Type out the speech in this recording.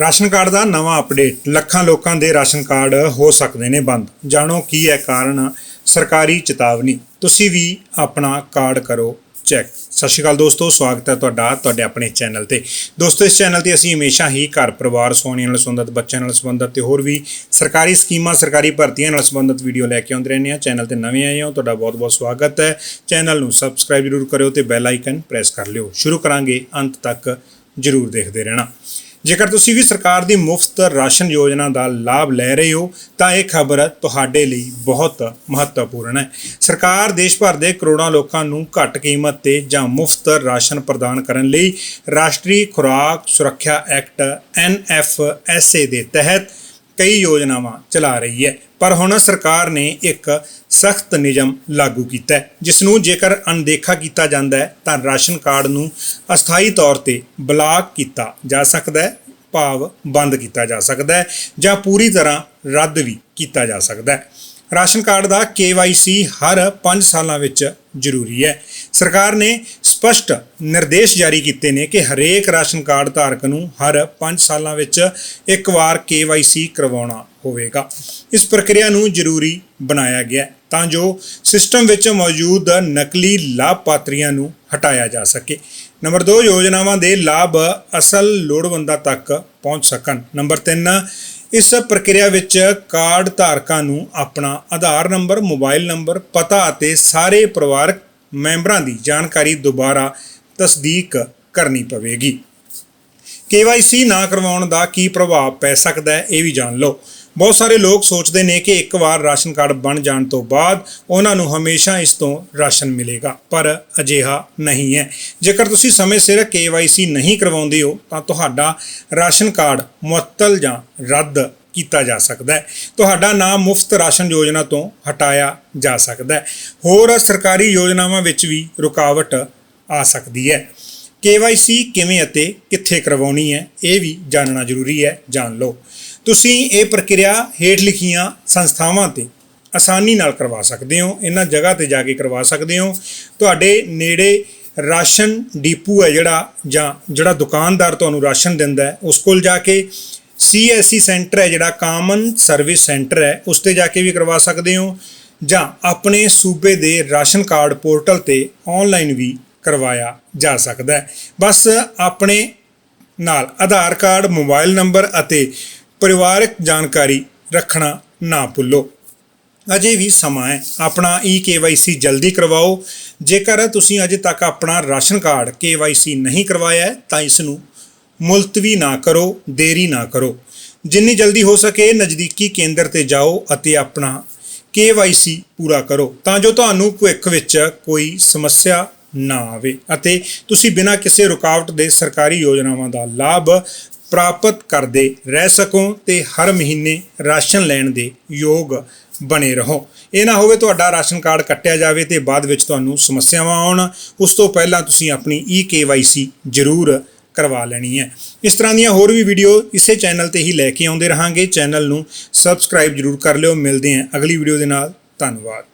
Ration card ਦਾ ਨਵਾਂ update. ਲੱਖਾਂ ਲੋਕਾਂ ਦੇ ਰਾਸ਼ਨ ਕਾਰਡ ਹੋ ਸਕਦੇ ਨੇ ਬੰਦ। ਜਾਣੋ ਕੀ ਹੈ ਕਾਰਨ? ਸਰਕਾਰੀ ਚੇਤਾਵਨੀ। ਤੁਸੀਂ ਵੀ ਆਪਣਾ ਕਾਰਡ ਕਰੋ, ਚੈੱਕ। ਸਤਿ ਸ਼੍ਰੀ ਅਕਾਲ ਦੋਸਤੋ, ਸਵਾਗਤ ਹੈ ਤੁਹਾਡਾ, ਤੁਹਾਡੇ ਆਪਣੇ ਚੈਨਲ ਤੇ। ਦੋਸਤੋ, ਇਸ ਚੈਨਲ ਤੇ ਅਸੀਂ ਹਮੇਸ਼ਾ ਹੀ ਘਰ ਪਰਿਵਾਰ, ਸੋਹਣੀਆਂ ਨਾਲ ਸੰਬੰਧਿਤ, ਬੱਚਿਆਂ ਨਾਲ ਸੰਬੰਧਿਤ ਤੇ ਹੋਰ ਵੀ ਸਰਕਾਰੀ ਸਕੀਮਾਂ, ਸਰਕਾਰੀ ਭਰਤੀਆਂ ਨਾਲ ਸੰਬੰਧਿਤ ਵੀਡੀਓ ਲੈ ਕੇ ਆਉਂਦੇ ਰਹਿੰਦੇ ਹਾਂ। ਚੈਨਲ ਤੇ ਨਵੇਂ ਆਏ ਹੋ, ਤੁਹਾਡਾ ਬਹੁਤ-ਬਹੁਤ ਸਵਾਗਤ ਹੈ। ਚੈਨਲ ਨੂੰ ਸਬਸਕ੍ਰਾਈਬ ਜ਼ਰੂਰ ਕਰਿਓ ਤੇ ਬੈਲ ਆਈਕਨ ਪ੍ਰੈਸ ਕਰ ਲਿਓ। ਸ਼ੁਰੂ ਕਰਾਂਗੇ, ਅੰਤ ਤੱਕ ਜ਼ਰੂਰ ਦੇਖਦੇ ਰਹਿਣਾ। ਜੇਕਰ ਤੁਸੀਂ ਵੀ ਸਰਕਾਰ ਦੀ ਮੁਫਤ ਰਾਸ਼ਨ ਯੋਜਨਾ ਦਾ ਲਾਭ ਲੈ ਰਹੇ ਹੋ, ਤਾਂ ਇਹ ਖਬਰ ਤੁਹਾਡੇ ਲਈ ਬਹੁਤ ਮਹੱਤਵਪੂਰਨ ਹੈ। ਸਰਕਾਰ ਦੇਸ਼ ਭਰ ਦੇ ਕਰੋੜਾਂ ਲੋਕਾਂ ਨੂੰ ਘੱਟ ਕੀਮਤ ਤੇ ਜਾਂ ਮੁਫਤ ਰਾਸ਼ਨ ਪ੍ਰਦਾਨ ਕਰਨ ਲਈ ਰਾਸ਼ਟਰੀ ਖੁਰਾਕ ਸੁਰੱਖਿਆ ਐਕਟ ਐਨਐਫਐਸਏ ਦੇ ਤਹਿਤ ਕਈ ਯੋਜਨਾਵਾਂ ਚਲਾ ਰਹੀ ਹੈ। ਪਰ ਹੁਣ ਸਰਕਾਰ ਨੇ ਇੱਕ ਸਖਤ ਨਿਯਮ ਲਾਗੂ ਕੀਤਾ ਹੈ ਜਿਸ ਨੂੰ ਜੇਕਰ ਅਣਦੇਖਾ ਕੀਤਾ ਜਾਂਦਾ ਹੈ, ਤਾਂ ਰਾਸ਼ਨ ਕਾਰਡ ਨੂੰ ਅਸਥਾਈ ਤੌਰ ਤੇ ਬਲਾਕ ਕੀਤਾ ਜਾ ਸਕਦਾ ਹੈ, ਭਾਵ ਬੰਦ ਕੀਤਾ ਜਾ ਸਕਦਾ ਹੈ, ਜਾਂ ਪੂਰੀ ਤਰ੍ਹਾਂ ਰੱਦ ਵੀ ਕੀਤਾ ਜਾ ਸਕਦਾ ਹੈ। ਰਾਸ਼ਨ ਕਾਰਡ ਦਾ KYC ਹਰ 5 ਸਾਲਾਂ ਵਿੱਚ ਜ਼ਰੂਰੀ ਹੈ। ਸਰਕਾਰ ਨੇ ਸਪਸ਼ਟ ਨਿਰਦੇਸ਼ ਜਾਰੀ ਕੀਤੇ ਨੇ ਕਿ ਹਰੇਕ ਰਾਸ਼ਨ ਕਾਰਡ ਧਾਰਕ ਨੂੰ ਹਰ 5 ਸਾਲਾਂ ਵਿੱਚ ਇੱਕ ਵਾਰ KYC ਕਰਵਾਉਣਾ ਹੋਵੇਗਾ। ਇਸ ਪ੍ਰਕਿਰਿਆ ਨੂੰ ਜ਼ਰੂਰੀ ਬਣਾਇਆ ਗਿਆ ਤਾਂ ਜੋ ਸਿਸਟਮ ਵਿੱਚ ਮੌਜੂਦ ਨਕਲੀ ਲਾਭਪਾਤਰੀਆਂ ਨੂੰ ਹਟਾਇਆ ਜਾ ਸਕੇ। ਨੰਬਰ 2 ਯੋਜਨਾਵਾਂ ਦੇ ਲਾਭ ਅਸਲ ਲੋੜਵੰਦਾਂ ਤੱਕ ਪਹੁੰਚ ਸਕਣ। ਨੰਬਰ 3 ਇਸ ਪ੍ਰਕਿਰਿਆ ਵਿੱਚ ਕਾਰਡ ਧਾਰਕਾਂ ਨੂੰ ਆਪਣਾ ਆਧਾਰ ਨੰਬਰ, ਮੋਬਾਈਲ ਨੰਬਰ, ਪਤਾ ਅਤੇ ਸਾਰੇ ਪਰਿਵਾਰਕ ਮੈਂਬਰਾਂ ਦੀ ਜਾਣਕਾਰੀ ਦੁਬਾਰਾ ਤਸਦੀਕ ਕਰਨੀ ਪਵੇਗੀ। KYC ਨਾ ਕਰਵਾਉਣ ਦਾ ਕੀ ਪ੍ਰਭਾਵ ਪੈ ਸਕਦਾ ਹੈ, ਇਹ ਵੀ ਜਾਣ ਲਓ। ਬਹੁਤ ਸਾਰੇ ਲੋਕ ਸੋਚਦੇ ਨੇ ਕਿ ਇੱਕ ਵਾਰ ਰਾਸ਼ਨ ਕਾਰਡ ਬਣ ਜਾਣ ਤੋਂ ਬਾਅਦ ਉਹਨਾਂ ਨੂੰ ਹਮੇਸ਼ਾ ਇਸ ਤੋਂ ਰਾਸ਼ਨ ਮਿਲੇਗਾ, ਪਰ ਅਜਿਹਾ ਨਹੀਂ ਹੈ। ਜੇਕਰ ਤੁਸੀਂ ਸਮੇਂ ਸਿਰ KYC ਨਹੀਂ ਕਰਵਾਉਂਦੇ ਹੋ, ਤਾਂ ਤੁਹਾਡਾ ਰਾਸ਼ਨ ਕਾਰਡ ਮੁਅੱਤਲ ਜਾਂ ਰੱਦ ਕੀਤਾ ਜਾ ਸਕਦਾ ਹੈ। ਤੁਹਾਡਾ ਨਾਮ ਮੁਫਤ ਰਾਸ਼ਨ ਯੋਜਨਾ ਤੋਂ ਹਟਾਇਆ ਜਾ ਸਕਦਾ ਹੈ। ਹੋਰ ਸਰਕਾਰੀ ਯੋਜਨਾਵਾਂ ਵਿੱਚ ਵੀ ਰੁਕਾਵਟ ਆ ਸਕਦੀ ਹੈ। KYC ਕਿਵੇਂ ਅਤੇ ਕਿੱਥੇ ਕਰਵਾਉਣੀ ਹੈ, ਇਹ ਵੀ ਜਾਣਨਾ ਜ਼ਰੂਰੀ ਹੈ, ਜਾਣ ਲਓ। ਤੁਸੀਂ ਇਹ ਪ੍ਰਕਿਰਿਆ ਹੇਠ ਲਿਖੀਆਂ ਸੰਸਥਾਵਾਂ ਤੇ ਆਸਾਨੀ ਨਾਲ ਕਰਵਾ ਸਕਦੇ ਹੋ। ਇਹਨਾਂ ਜਗ੍ਹਾ ਤੇ ਜਾ ਕੇ ਕਰਵਾ ਸਕਦੇ ਹੋ। ਤੁਹਾਡੇ ਨੇੜੇ ਰਾਸ਼ਨ ਡੀਪੂ ਹੈ ਜਿਹੜਾ ਜਾਂ ਜਿਹੜਾ ਦੁਕਾਨਦਾਰ ਤੁਹਾਨੂੰ ਰਾਸ਼ਨ ਦਿੰਦਾ ਹੈ, ਉਸ ਕੋਲ ਜਾ ਕੇ ਸੀਐਸਸੀ ਸੈਂਟਰ ਹੈ, ਜਿਹੜਾ ਕਾਮਨ ਸਰਵਿਸ ਸੈਂਟਰ ਹੈ ਉਸ ਤੇ ਜਾ ਕੇ ਵੀ ਕਰਵਾ ਸਕਦੇ ਹੋ। ਜਾਂ ਆਪਣੇ ਸੂਬੇ ਦੇ ਰਾਸ਼ਨ ਕਾਰਡ ਪੋਰਟਲ ਤੇ ਆਨਲਾਈਨ ਵੀ ਕਰਵਾਇਆ ਜਾ ਸਕਦਾ ਹੈ। ਬਸ ਆਪਣੇ ਨਾਲ ਆਧਾਰ ਕਾਰਡ, ਮੋਬਾਈਲ ਨੰਬਰ ਅਤੇ ਪਰਿਵਾਰਕ ਜਾਣਕਾਰੀ ਰੱਖਣਾ ਨਾ ਭੁੱਲੋ। ਅਜੇ ਵੀ ਸਮਾਂ ਹੈ। ਆਪਣਾ e-KYC ਜਲਦੀ ਕਰਵਾਓ। ਜੇਕਰ ਤੁਸੀਂ ਅਜੇ ਤੱਕ ਆਪਣਾ ਰਾਸ਼ਨ ਕਾਰਡ KYC ਨਹੀਂ ਕਰਵਾਇਆ ਹੈ, ਤਾਂ ਇਸ ਨੂੰ ਮੁਲਤਵੀ ਨਾ ਕਰੋ, ਦੇਰੀ ਨਾ ਕਰੋ। ਜਿੰਨੀ ਜਲਦੀ ਹੋ ਸਕੇ ਨਜ਼ਦੀਕੀ ਕੇਂਦਰ ਤੇ ਜਾਓ ਅਤੇ ਆਪਣਾ KYC ਪੂਰਾ ਕਰੋ, ਤਾਂ ਜੋ ਤੁਹਾਨੂੰ ਭਵਿੱਖ ਵਿੱਚ ਕੋਈ ਸਮੱਸਿਆ ਨਾ ਆਵੇ ਅਤੇ ਤੁਸੀਂ ਬਿਨਾਂ ਕਿਸੇ ਰੁਕਾਵਟ ਦੇ ਸਰਕਾਰੀ ਯੋਜਨਾਵਾਂ ਦਾ ਲਾਭ ਪ੍ਰਾਪਤ ਕਰਦੇ ਰਹਿ ਸਕੋ ਤੇ ਹਰ ਮਹੀਨੇ ਰਾਸ਼ਨ ਲੈਣ ਦੇ ਯੋਗ ਬਣੇ ਰਹੋ। ਇਹ ਨਾ ਹੋਵੇ ਤੁਹਾਡਾ ਰਾਸ਼ਨ ਕਾਰਡ ਕੱਟਿਆ ਜਾਵੇ ਤੇ ਬਾਅਦ ਵਿੱਚ ਤੁਹਾਨੂੰ ਸਮੱਸਿਆਵਾਂ ਆਉਣ, ਉਸ ਤੋਂ ਪਹਿਲਾਂ ਤੁਸੀਂ ਆਪਣੀ e-KYC ਜ਼ਰੂਰ ਕਰਵਾ ਲੈਣੀ ਹੈ। ਇਸ ਤਰ੍ਹਾਂ ਦੀਆਂ ਹੋਰ ਵੀ ਵੀਡੀਓ ਇਸੇ ਚੈਨਲ ਤੇ ਹੀ ਲੈ ਕੇ ਆਉਂਦੇ ਰਹਾਂਗੇ। ਚੈਨਲ ਨੂੰ ਸਬਸਕ੍ਰਾਈਬ ਜ਼ਰੂਰ ਕਰ ਲਿਓ। ਮਿਲਦੇ ਹਾਂ ਅਗਲੀ ਵੀਡੀਓ ਦੇ ਨਾਲ। ਧੰਨਵਾਦ।